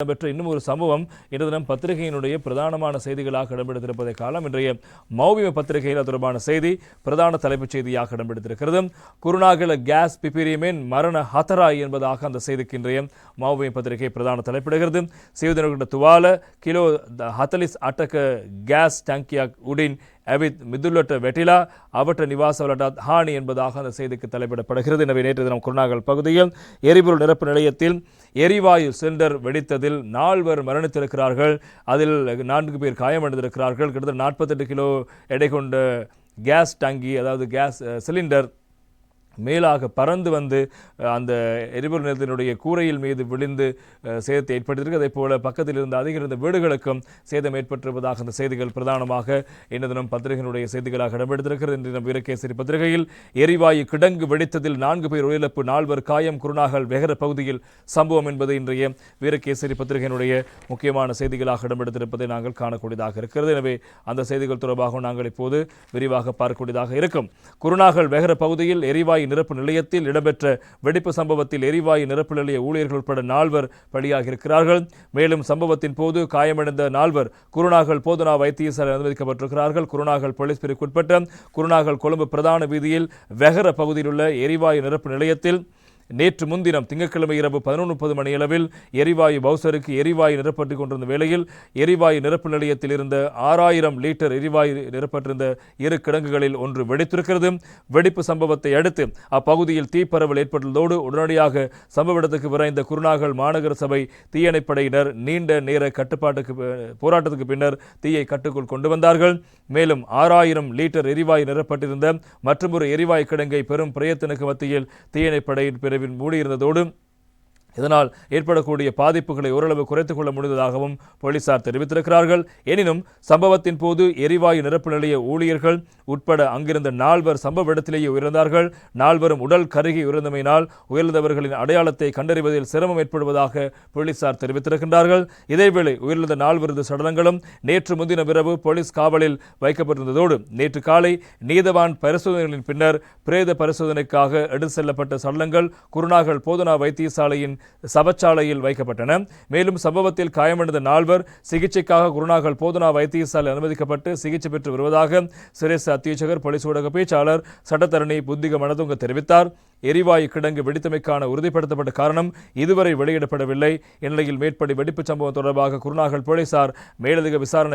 இடம்பெற்ற இன்னும் ஒரு சம்பவம் இன்று தினம் பத்திரிகையினுடைய பிரதானமான செய்திகளாக இடம்பெடுத்திருப்பதை காலம் இன்றைய மௌவிய பத்திரிகையில் தொடர்பான செய்தி பிரதான தலைப்புச் செய்தியாக இடம்பெடுத்திருக்கிறது குருநாகல கேஸ் பிபிரியமின் மரண ஹதராய் என்பதாக அந்த செய்திக்கு இன்றைய மௌவிம பத்திரிகை பிரதான தலைப்பிடுகிறது. செய்வதற்கு துவால கிலோ ஹத்தலிஸ் அட்டக்க கேஸ் டங்கியாக் உடின் அவித் மிதுல்லட்ட வெட்டிலா அவற்ற நிவாச நிவாசவலட்டா ஹானி என்பதாக அந்த செய்திக்கு தலைப்பிடப்படுகிறது. எனவே நேற்று தினம் குருநாகல் பகுதியில் எரிபொருள் நிரப்பு நிலையத்தில் எரிவாயு சிலிண்டர் வெடித்ததில் நால்வர் மரணித்திருக்கிறார்கள். அதில் நான்கு பேர் காயமடைந்திருக்கிறார்கள். கிட்டத்தட்ட நாற்பத்தெட்டு கிலோ எடை கொண்ட கேஸ் டங்கி அதாவது கேஸ் சிலிண்டர் மேலாக பறந்து வந்து அந்த எரிபொருள் நிலையத்தினுடைய கூரையில் மீது விழுந்து சேதத்தை ஏற்படுத்தியிருக்கு. அதே போல பக்கத்தில் இருந்த அதிக இருந்த வீடுகளுக்கும் சேதம் ஏற்பட்டிருப்பதாக அந்த செய்திகள் பிரதானமாக இந்த தினம் பத்திரிகையினுடைய செய்திகளாக இடம்பெடுத்திருக்கிறது இன்று தினம் வீரகேசரி பத்திரிகையில் எரிவாயு கிடங்கு வெடித்ததில் நான்கு பேர் உயிரிழப்பு நால்வர் காயம் குருநாகல் வெகர பகுதியில் சம்பவம் என்பது இன்றைய வீரகேசரி பத்திரிகையினுடைய முக்கியமான செய்திகளாக இடம்பெடுத்திருப்பதை நாங்கள் காணக்கூடியதாக இருக்கிறது. எனவே அந்த செய்திகள் தொடர்பாக நாங்கள் இப்போது விரிவாக பார்க்கக்கூடியதாக இருக்கும். குருநாகல் வெகர பகுதியில் எரிவாயு நிரப்பு நிலையத்தில் இடம்பெற்ற வெடிப்பு சம்பவத்தில் எரிவாயு நிரப்பு நிலைய ஊழியர்கள் உட்பட நால்வர் பலியாக இருக்கிறார்கள் மேலும் சம்பவத்தின் போது காயமடைந்த நால்வர் குருநாகல் போதனா வைத்தியசாலை அனுமதிக்கப்பட்டிருக்கிறார்கள். குருநாகல் போலீஸ் பிரிவுக்குட்பட்ட குருநாகல் கொழும்பு பிரதான வீதியில் வெகர பகுதியில் உள்ள எரிவாயு நிரப்பு நிலையத்தில் நேற்று முன்தினம் திங்கட்கிழமை இரவு பதினொன்று முப்பது மணியளவில் எரிவாயு பவுசருக்கு எரிவாயு நிரப்பட்டுக் கொண்டிருந்த வேளையில் எரிவாயு நிரப்பு நிலையத்தில் இருந்த ஆறாயிரம் லிட்டர் எரிவாயு நிரப்பட்டிருந்த இரு கிடங்குகளில் ஒன்று வெடித்திருக்கிறது. வெடிப்பு சம்பவத்தை அடுத்து அப்பகுதியில் தீப்பரவல் ஏற்பட்டுள்ளதோடு உடனடியாக சம்பவ இடத்துக்கு விரைந்த குருநாகல் மாநகர சபை தீயணைப்படையினர் நீண்ட நேர கட்டுப்பாட்டுக்கு போராட்டத்துக்கு பின்னர் தீயை கட்டுக்குள் கொண்டு வந்தார்கள். மேலும் ஆறாயிரம் லிட்டர் எரிவாயு நிரப்பட்டிருந்த மற்றொரு எரிவாயு கிடங்கை பெரும் பிரயத்தனுக்கு மத்தியில் தீயணைப்படையின் பிரிவில் மூடியிருந்ததோடு இதனால் ஏற்படக்கூடிய பாதிப்புகளை ஓரளவு குறைத்துக் கொள்ள முடிந்ததாகவும் போலீசார் தெரிவித்திருக்கிறார்கள். எனினும் சம்பவத்தின் போது எரிவாயு நிரப்பு நிலைய ஊழியர்கள் உட்பட அங்கிருந்த நால்வர் சம்பவ இடத்திலேயே உயர்ந்தார்கள் நால்வரும் உடல் கருகி உயர்ந்தமையினால் உயிரிழந்தவர்களின் அடையாளத்தை கண்டறிவதில் சிரமம் ஏற்படுவதாக போலீசார் தெரிவித்திருக்கின்றார்கள். இதேவேளை உயிரிழந்த நால்வரது சடலங்களும் நேற்று முன்தினம் இரவு போலீஸ் காவலில் வைக்கப்பட்டிருந்ததோடு நேற்று காலை நீதவான் பரிசோதனைகளின் பின்னர் பிரேத பரிசோதனைக்காக எடுத்து செல்லப்பட்ட சடலங்கள் குருநாகல் போதனா வைத்தியசாலையின் சபச்சாலையில் வைக்கப்பட்டன. மேலும் சம்பவத்தில் காயமடைந்த நால்வர் சிகிச்சைக்காக குருநாகல் போதனா வைத்தியசாலை அனுமதிக்கப்பட்டு சிகிச்சை பெற்று வருவதாக சிரேச அத்தியட்சகர் போலீஸ் ஊடக பேச்சாளர் சட்டத்தரணி புத்திக மனதுங்க தெரிவித்தார். எரிவாயு கிடங்கு வெடித்தமைக்கான உறுதிப்படுத்தப்பட்ட காரணம் இதுவரை வெளியிடப்படவில்லை. இந்நிலையில் மேற்படி வெடிப்பு சம்பவம் தொடர்பாக குருநாகல் போலீசார் மேலதிக விசாரணைகள்